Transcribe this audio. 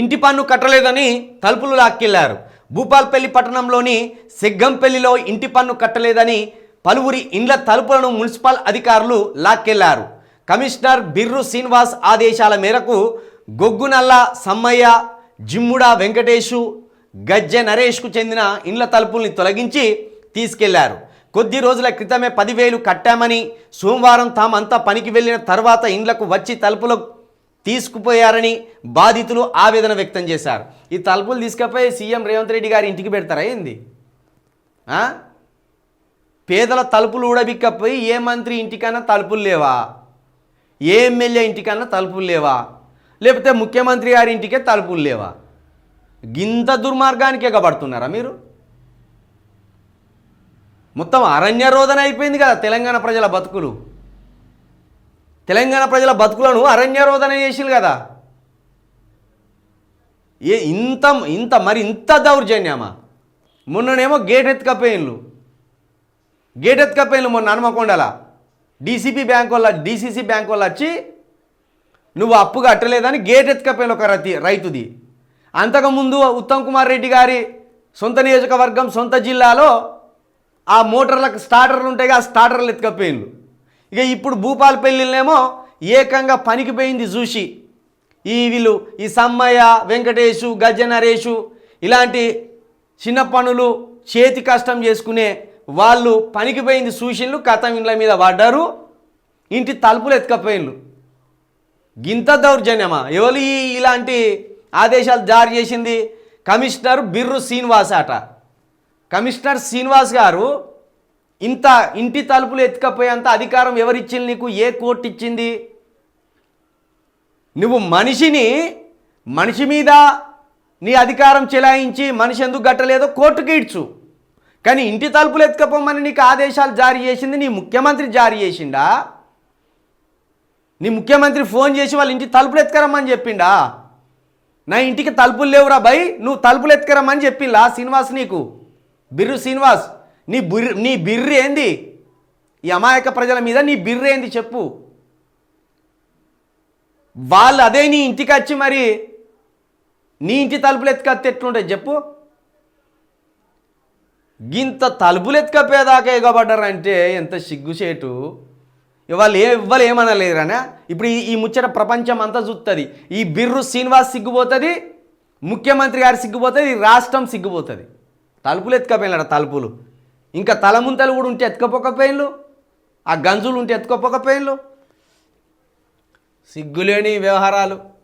ఇంటి పన్ను కట్టలేదని తలుపులు లాక్కెళ్ళారు. భూపాల్పల్లి పట్టణంలోని సిగ్గంపల్లిలో ఇంటి పన్ను కట్టలేదని పలువురి ఇండ్ల తలుపులను మున్సిపల్ అధికారులు లాక్కెళ్ళారు. కమిషనర్ బిర్రు శ్రీనివాస్ ఆదేశాల మేరకు గొగ్గునల్ల సమ్మయ్య జిమ్ముడ వెంకటేషు గజ్జె నరేష్కు చెందిన ఇండ్ల తలుపుల్ని తొలగించి తీసుకెళ్ళారు. కొద్ది రోజుల క్రితమే పదివేలు కట్టామని సోమవారం తామంతా పనికి వెళ్ళిన తర్వాత ఇండ్లకు వచ్చి తలుపులు తీసుకుపోయారని బాధితులు ఆవేదన వ్యక్తం చేశారు. ఈ తలుపులు తీసుకుపోయి సీఎం రేవంత్ రెడ్డి గారి ఇంటికి పెడతారా ఏంది? పేదల తలుపులు ఊడబిక్కపోయి ఏ మంత్రి ఇంటికన్నా తలుపులు లేవా? ఏ ఎమ్మెల్యే ఇంటికన్నా తలుపులు లేవా? లేకపోతే ముఖ్యమంత్రి గారి ఇంటికే తలుపులు లేవా? గింత దుర్మార్గానికి ఎగబడుతున్నారా మీరు? మొత్తం అరణ్య రోధన అయిపోయింది కదా తెలంగాణ ప్రజల బతుకులు. తెలంగాణ ప్రజల బతుకులను అరణ్య రోదన చేసిరు కదా. ఏ ఇంత ఇంత మరి ఇంత దౌర్జన్యమా? మొన్ననేమో గేట్ ఎత్తుకపోయిన్లు గేట్ ఎత్తుకపోయిన్లు మొన్న హనుమకొండల. డీసీపీ బ్యాంక్ వల్ల డీసీసీ బ్యాంక్ వల్ల వచ్చి నువ్వు అప్పు కట్టలేదని గేట్ ఎత్తుకపోయిన ఒక రతి రైతుది. అంతకుముందు ఉత్తమ్ కుమార్ రెడ్డి గారి సొంత నియోజకవర్గం సొంత జిల్లాలో ఆ మోటార్లకు స్టార్టర్లు ఉంటాయి ఆ స్టార్టర్లు ఎత్తుకపోయిండ్లు ఇక ఇప్పుడు భూపాలపల్లినేమో ఏకంగా పనికి పోయింది చూసి ఈ వీళ్ళు ఈ సమ్మయ్య వెంకటేషు గజనరేషు నరేషు ఇలాంటి చిన్న పనులు చేతి కష్టం చేసుకునే వాళ్ళు పనికి పోయింది సూషన్లు కథం ఇండ్ల మీద పడ్డారు. ఇంటి తలుపులు ఎత్తుకపోయిండ్లు. గింత దౌర్జన్యమా? ఎవరు ఇలాంటి ఆదేశాలు జారీ చేసింది? కమిషనర్ బిర్రు శ్రీనివాస్ అట కమిషనర్ శ్రీనివాస్ గారు ఇంత ఇంటి తలుపులు ఎత్తుకపోయేంత అధికారం ఎవరిచ్చింది నీకు? ఏ కోర్టు ఇచ్చింది నువ్వు మనిషిని మనిషి మీద నీ అధికారం చెలాయించి మనిషి ఎందుకు గట్టలేదో కోర్టుకి ఇడ్చు. కానీ ఇంటి తలుపులు ఎత్తుకపోమని నీకు ఆదేశాలు జారీ చేసింది నీ ముఖ్యమంత్రి జారీ చేసిండా? నీ ముఖ్యమంత్రి ఫోన్ చేసి వాళ్ళ ఇంటి తలుపులు ఎత్తుకరమ్మని చెప్పిండా? నా ఇంటికి తలుపులు లేవురా భయ్ నువ్వు తలుపులు ఎత్తుకరమ్మని చెప్పిండా? శ్రీనివాస్ నీకు? బిర్రు శ్రీనివాస్ నీ బిర్రు నీ బిర్రి ఏంది? ఈ అమాయక ప్రజల మీద నీ బిర్రి ఏంది చెప్పు. వాళ్ళు అదే నీ ఇంటికి వచ్చి మరి నీ ఇంటి తలుపులు ఎత్తుకత్తే ఎట్లుంటుంది చెప్పు. గింత తలుపులు ఎత్తుకపోయేదాకా ఎగబడ్డారంటే ఎంత సిగ్గుచేటు ఇవాళ ఏ ఇవ్వాలి ఏమనలేరనా ఇప్పుడు ఈ- ముచ్చట ప్రపంచం అంతా చూస్తుంది ఈ బిర్రు శ్రీనివాస్ సిగ్గుపోతుంది ముఖ్యమంత్రి గారు సిగ్గుపోతుంది రాష్ట్రం సిగ్గుపోతుంది. తలుపులు ఎత్తుకపోయినాడు తలుపులు? ఇంకా తలముంతలు కూడా ఉంటే ఎత్తుకపోకపోయిన్లు? ఆ గంజులు ఉంటే ఎత్తుకోపోకపోయిన్లు? సిగ్గులేని వ్యవహారాలు.